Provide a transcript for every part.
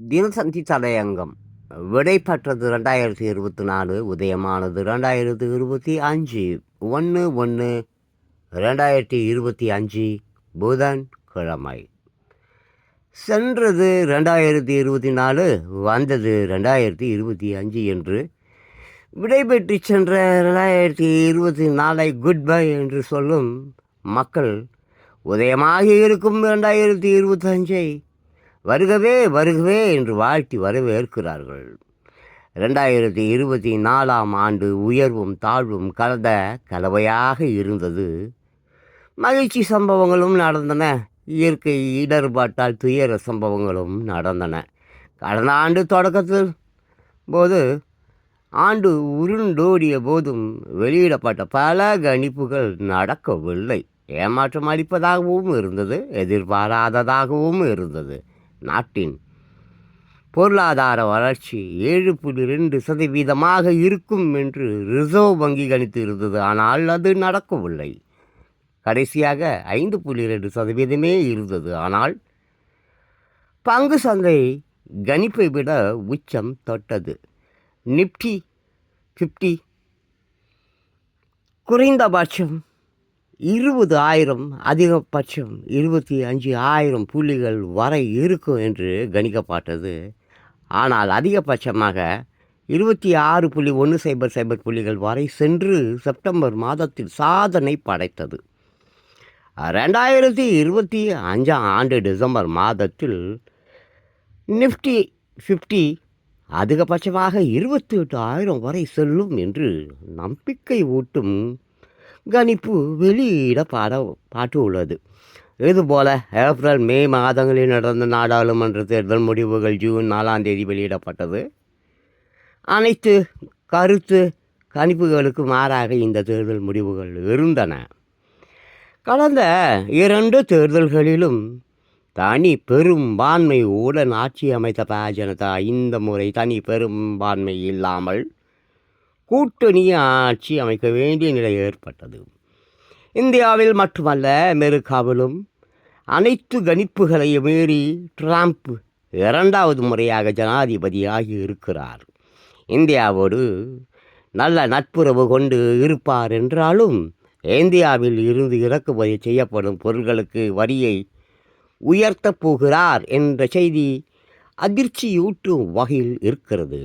தினசந்தி தலையங்கம் விடைபெற்றது ரெண்டாயிரத்தி இருபத்தி நாலு உதயமானது ரெண்டாயிரத்தி இருபத்தி அஞ்சு ஒன்று ஒன்று ரெண்டாயிரத்தி இருபத்தி அஞ்சு புதன் கிழமை சென்றது ரெண்டாயிரத்தி இருபத்தி நாலு வந்தது ரெண்டாயிரத்தி இருபத்தி அஞ்சு என்று. விடைபெற்று சென்ற ரெண்டாயிரத்தி இருபத்தி நாலை குட் பை என்று சொல்லும் மக்கள் உதயமாகி இருக்கும் ரெண்டாயிரத்தி இருபத்தஞ்சை வருகவே வருகவே என்று வாழ்த்தி வரவேற்கிறார்கள். ரெண்டாயிரத்தி இருபத்தி நாலாம் ஆண்டு உயர்வும் தாழ்வும் கலந்த கலவையாக இருந்தது. மகிழ்ச்சி சம்பவங்களும் நடந்தன. இயற்கை இடர்பாட்டால் துயர சம்பவங்களும் நடந்தன. கடந்த ஆண்டு தொடக்கத்தில் போது ஆண்டு உருண்டோடிய போதும் வெளியிடப்பட்ட பல கணிப்புகள் நடக்கவில்லை. ஏமாற்றம் அளிப்பதாகவும் இருந்தது எதிர்பாராததாகவும் இருந்தது. நாட்டின் பொருளாதார வளர்ச்சி ஏழு புள்ளி ரெண்டு சதவீதமாக இருக்கும் என்று ரிசர்வ் வங்கி கணித்து இருந்தது ஆனால் அது நடக்கவில்லை. கடைசியாக ஐந்து புள்ளி ரெண்டு சதவீதமே இருந்தது. ஆனால் பங்கு சந்தை கணிப்பை விட உச்சம் தொட்டது. நிப்டி ஃபிஃப்டி குறைந்தபட்சம் இருபது ஆயிரம் அதிகபட்சம் இருபத்தி அஞ்சு ஆயிரம் புள்ளிகள் வரை இருக்கும் என்று கணிக்கப்பட்டது. ஆனால் அதிகபட்சமாக இருபத்தி ஆறு புள்ளி ஒன்று சைபர் சைபர் புள்ளிகள் வரை சென்று செப்டம்பர் மாதத்தில் சாதனை படைத்தது. ரெண்டாயிரத்தி இருபத்தி அஞ்சாம் ஆண்டு டிசம்பர் மாதத்தில் நிஃப்டி ஃபிஃப்டி அதிகபட்சமாக இருபத்தி எட்டு ஆயிரம் வரை செல்லும் என்று நம்பிக்கை ஊட்டும் கணிப்பு வெளியிடப்பட பாட்டு உள்ளது இதுபோல ஏப்ரல் மே மாதங்களில் நடந்த நாடாளுமன்ற தேர்தல் முடிவுகள் ஜூன் நாலாம் தேதி வெளியிடப்பட்டது. அனைத்து கருத்து கணிப்புகளுக்கு மாறாக இந்த தேர்தல் முடிவுகள் இருந்தன. கடந்த இரண்டு தேர்தல்களிலும் தனி பெரும்பான்மை உடன் ஆட்சி அமைத்த பா ஜனதா இந்த முறை தனி பெரும்பான்மை இல்லாமல் கூட்டணி ஆட்சி அமைக்க வேண்டிய நிலை ஏற்பட்டது. இந்தியாவில் மட்டுமல்ல அமெரிக்காவிலும் அனைத்து கணிப்புகளையும் மீறி ட்ரம்ப் இரண்டாவது முறையாக ஜனாதிபதியாகி இருக்கிறார். இந்தியாவோடு நல்ல நட்புறவு கொண்டு இருப்பார் என்றாலும் இந்தியாவில் இருந்து இறக்குமதி செய்யப்படும் பொருட்களுக்கு வரியை உயர்த்தப் போகிறார் என்ற செய்தி அதிர்ச்சியூட்டும் வகையில் இருக்கிறது.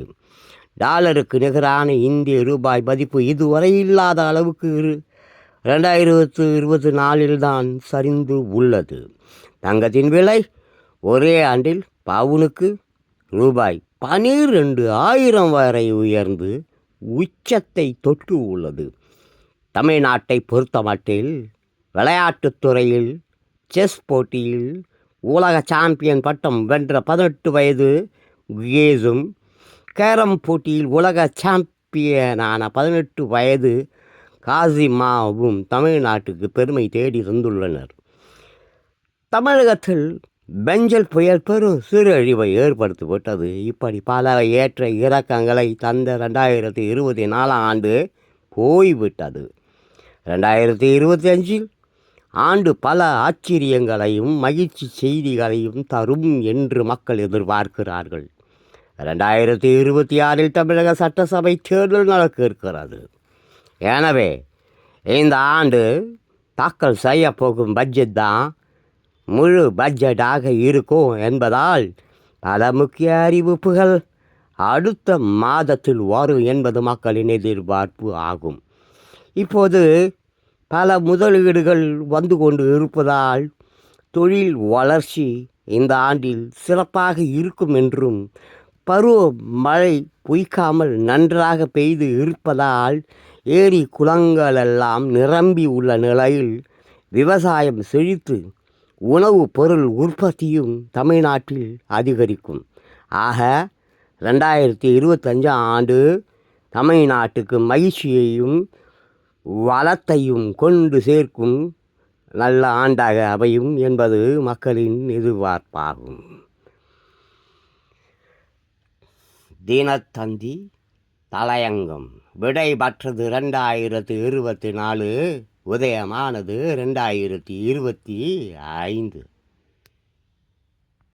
டாலருக்கு நிகரான இந்திய ரூபாய் மதிப்பு இதுவரை இல்லாத அளவுக்கு இரு ரெண்டாயிரத்து இருபத்தி நாலில்தான் சரிந்து உள்ளது. தங்கத்தின் விலை ஒரே ஆண்டில் பவுனுக்கு ரூபாய் பனிரெண்டு ஆயிரம் வரை உயர்ந்து உச்சத்தை தொட்டு உள்ளது. தமிழ்நாட்டை பொறுத்தமட்டில் விளையாட்டுத் துறையில் செஸ் போட்டியில் உலக சாம்பியன் பட்டம் வென்ற பதினெட்டு வயது கேஸும் கேரம் போட்டியில் உலக சாம்பியனான பதினெட்டு வயது காசிமாவும் தமிழ்நாட்டுக்கு பெருமை தேடி வந்துள்ளனர். தமிழகத்தில் பெஞ்சல் புயல் பெரும் சீரழிவை ஏற்படுத்திவிட்டது. இப்படி பல ஏற்ற இறக்கங்களை தந்த ரெண்டாயிரத்தி இருபத்தி நாலாம் ஆண்டு போய்விட்டது. ரெண்டாயிரத்தி இருபத்தி அஞ்சில் ஆண்டு பல ஆச்சரியங்களையும் மகிழ்ச்சி செய்திகளையும் தரும் என்று மக்கள் எதிர்பார்க்கிறார்கள். ரெண்டாயிரத்தி இருபத்தி ஆறில் தமிழக சட்டசபை தேர்தல் நடக்க இருக்கிறது எனவே இந்த ஆண்டு தாக்கல் செய்ய போகும் பட்ஜெட் தான் முழு பட்ஜெட்டாக இருக்கும் என்பதால் பல முக்கிய அறிவிப்புகள் அடுத்த மாதத்தில் வரும் என்பது மக்களின் எதிர்பார்ப்பு ஆகும். இப்போது பல முதலீடுகள் வந்து கொண்டு இருப்பதால் தொழில் வளர்ச்சி இந்த ஆண்டில் சிறப்பாக இருக்கும் என்றும் பருவ மழை பொய்க்காமல் நன்றாக பெய்து இருப்பதால் ஏரி குளங்களெல்லாம் நிரம்பி உள்ள நிலையில் விவசாயம் செழித்து உணவுப் பொருள் உற்பத்தியும் தமிழ்நாட்டில் அதிகரிக்கும். ஆக ரெண்டாயிரத்தி இருபத்தஞ்சாம் ஆண்டு தமிழ்நாட்டுக்கு மகிழ்ச்சியையும் வளத்தையும் கொண்டு சேர்க்கும் நல்ல ஆண்டாக அமையும் என்பது மக்களின் எதிர்பார்ப்பாகும். தினத்தந்தி தலையங்கம். விடைபற்றது ரெண்டாயிரத்து இருபத்தி நாலு உதயமானது ரெண்டாயிரத்தி இருபத்தி ஐந்து.